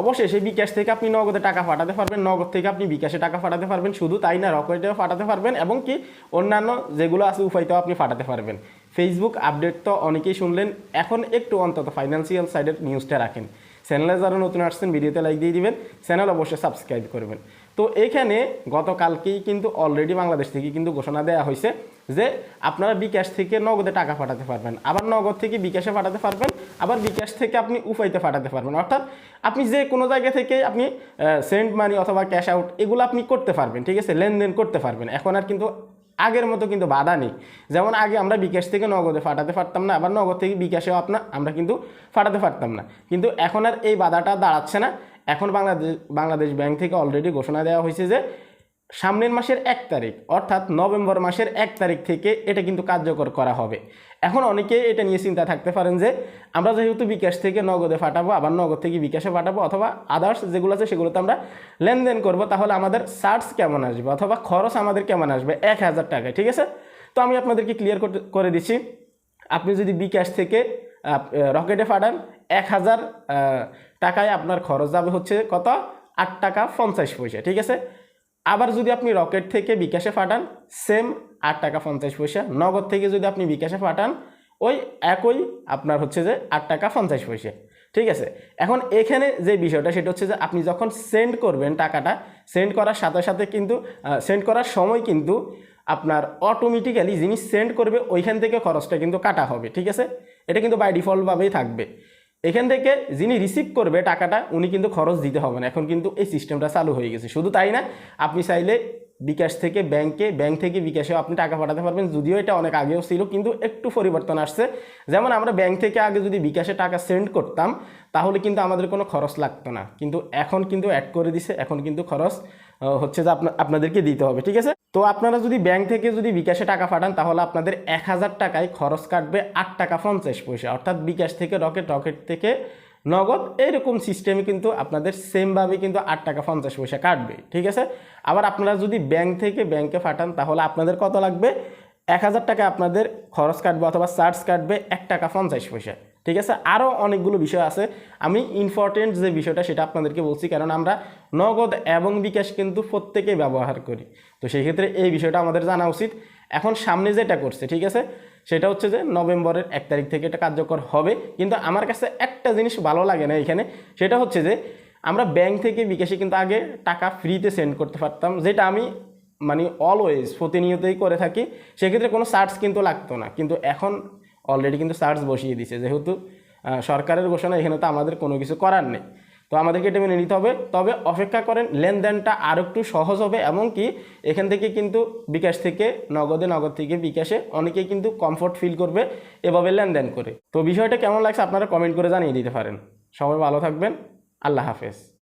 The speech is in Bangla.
অবশেষে বিকাশ থেকে আপনি নগদে টাকা পাঠাতে পারবেন, নগদ থেকে আপনি বিকাশে টাকা পাঠাতে পারবেন, শুধু তাই না, রকেটেও পাঠাতে পারবেন এবং কি অন্যান্য যেগুলো আছে উপায়তেও আপনি পাঠাতে পারবেন। ফেসবুক আপডেট তো অনেকেই শুনলেন, এখন একটু অন্তত ফাইন্যান্সিয়াল সাইডের নিউজটা রাখেন। চ্যানেলে যারা নতুন আসছেন ভিডিওতে লাইক দিয়ে দিবেন চ্যানেল অবশ্যই সাবস্ক্রাইব করবেন। তো এখানে গতকালকেই কিন্তু অলরেডি বাংলাদেশ থেকে কিন্তু ঘোষণা দেওয়া হয়েছে যে আপনারা বিকাশ থেকে নগদে টাকা পাঠাতে পারবেন। আবার নগদ থেকে বিকাশে পাঠাতে পারবেন, আবার বিকাশ থেকে আপনি উপাইতে পাঠাতে পারবেন। অর্থাৎ আপনি যে কোনো জায়গা থেকে আপনি সেন্ড মানি অথবা ক্যাশ আউট এগুলো আপনি করতে পারবেন, ঠিক আছে? লেনদেন করতে পারবেন। এখন আর কিন্তু আগের মতো কিন্তু বাধা নেই। যেমন আগে আমরা বিকাশ থেকে নগদে ফাটাতে পারতাম না, আবার নগদ থেকে বিকাশেও আপনার আমরা কিন্তু ফাটাতে পারতাম না। কিন্তু এখন আর এই বাধাটা দাঁড়াচ্ছে না। এখন বাংলাদেশ বাংলাদেশ ব্যাংক থেকে অলরেডি ঘোষণা দেওয়া হয়েছে যে সামনের মাসের এক তারিখ, অর্থাৎ নভেম্বর মাসের এক তারিখ থেকে এটা কিন্তু কার্যকর করা হবে। এখন অনেকে এটা নিয়ে চিন্তা থাকতে পারেন যে, আমরা যেহেতু বিকাশ থেকে নগদে ফাটাবো, আবার নগদ থেকে বিকাশে ফাটাবো, অথবা আদার্স যেগুলো আছে সেগুলোতে আমরা লেনদেন করব, তাহলে আমাদের চার্জ কেমন আসবে, অথবা খরচ আমাদের কেমন আসবে? এক হাজার টাকায়, ঠিক আছে? তো আমি আপনাদেরকে ক্লিয়ার করে দিচ্ছি। আপনি যদি বিকাশ থেকে রকেটে ফাটান এক হাজার টাকায় আপনার খরচ যাবে হচ্ছে কত? আট টাকা পঞ্চাশ পয়সা, ঠিক আছে? আবার যদি আপনি রকেট থেকে বিকাশে পাঠান সেম আট টাকা পঞ্চাশ পয়সা। নগদ থেকে যদি আপনি বিকাশে পাঠান ওই একই আপনার হচ্ছে যে আট টাকা পঞ্চাশ পয়সা, ঠিক আছে? এখন এখানে যে বিষয়টা, সেটা হচ্ছে যে আপনি যখন সেন্ড করবেন টাকাটা সেন্ড করার সাথে সাথে কিন্তু সেন্ড করার সময় কিন্তু আপনার অটোমেটিক্যালি যিনি সেন্ড করবে, ওইখান থেকে খরচটা কিন্তু কাটা হবে, ঠিক আছে? এটা কিন্তু বাই ডিফল্টভাবেই থাকবে। এখান থেকে যিনি রিসিভ করবে টাকাটা, উনি কিন্তু খরচ দিতে হবে না। এখন কিন্তু এই সিস্টেমটা চালু হয়ে গেছে। শুধু তাই না, আপনি চাইলে বিকাশ থেকে ব্যাংকে, ব্যাংক থেকে বিকাশেও আপনি টাকা পাঠাতে পারবেন। যদিও এটা অনেক আগেও ছিল, কিন্তু একটু পরিবর্তন আসছে। যেমন আমরা ব্যাংক থেকে আগে যদি বিকাশে টাকা সেন্ড করতাম, তাহলে কিন্তু আমাদের কোনো খরচ লাগতো না। কিন্তু এখন কিন্তু অ্যাড করে দিছে, এখন কিন্তু খরচ হচ্ছে যে আপনা- আপনাদেরকে দিতে হবে, ঠিক আছে? তো আপনারা যদি ব্যাংক থেকে যদি বিকাশে টাকা পাঠান, তাহলে আপনাদের এক হাজার টাকায় খরচ কাটবে আট টাকা পঞ্চাশ পয়সা। অর্থাৎ বিকাশ থেকে রকেট রকেট থেকে নগদ এইরকম সিস্টেমে কিন্তু আপনাদের সেমভাবে কিন্তু আট টাকা পঞ্চাশ পয়সা কাটবে, ঠিক আছে? আবার আপনারা যদি ব্যাংক থেকে ব্যাংকে পাঠান তাহলে আপনাদের কত লাগবে? এক হাজার টাকা আপনাদের খরচ কাটবে অথবা চার্জ কাটবে এক টাকা পঞ্চাশ পয়সা, ঠিক আছে? আরও অনেকগুলো বিষয় আছে। আমি ইম্পর্টেন্ট যে বিষয়টা, সেটা আপনাদেরকে বলছি, কারণ আমরা নগদ এবং বিকাশ কিন্তু প্রত্যেকেই ব্যবহার করি। তো সেই ক্ষেত্রে এই বিষয়টা আমাদের জানা উচিত। এখন সামনে যেটা করছে, ঠিক আছে? সেটা হচ্ছে যে নভেম্বরের এক তারিখ থেকে এটা কার্যকর হবে। কিন্তু আমার কাছে একটা জিনিস ভালো লাগে না এখানে, সেটা হচ্ছে যে আমরা ব্যাংক থেকে বিকাশে কিন্তু আগে টাকা ফ্রিতে সেন্ড করতে পারতাম, যেটা আমি মানে অলওয়েজ প্রতিনিয়তই করে থাকি। সেক্ষেত্রে কোনো চার্জ কিন্তু লাগতো না। কিন্তু এখন অলরেডি কিন্তু চার্জ বসিয়ে দিছে। যেহেতু সরকারের ঘোষণা এখানে তো আমাদের কোনো কিছু করার নেই। তো আমাদেরকে এটা মেনে নিতে হবে। তবে অপেক্ষা করেন, লেনদেনটা আরও একটু সহজ হবে এমনকি এখান থেকে কিন্তু বিকাশ থেকে, নগদে, নগদ থেকে বিকাশে অনেকেই কিন্তু কমফোর্ট ফিল করবে এভাবে লেনদেন করে। তো বিষয়টা কেমন লাগছে আপনারা কমেন্ট করে জানিয়ে দিতে পারেন। সবাই ভালো থাকবেন। আল্লাহ হাফেজ।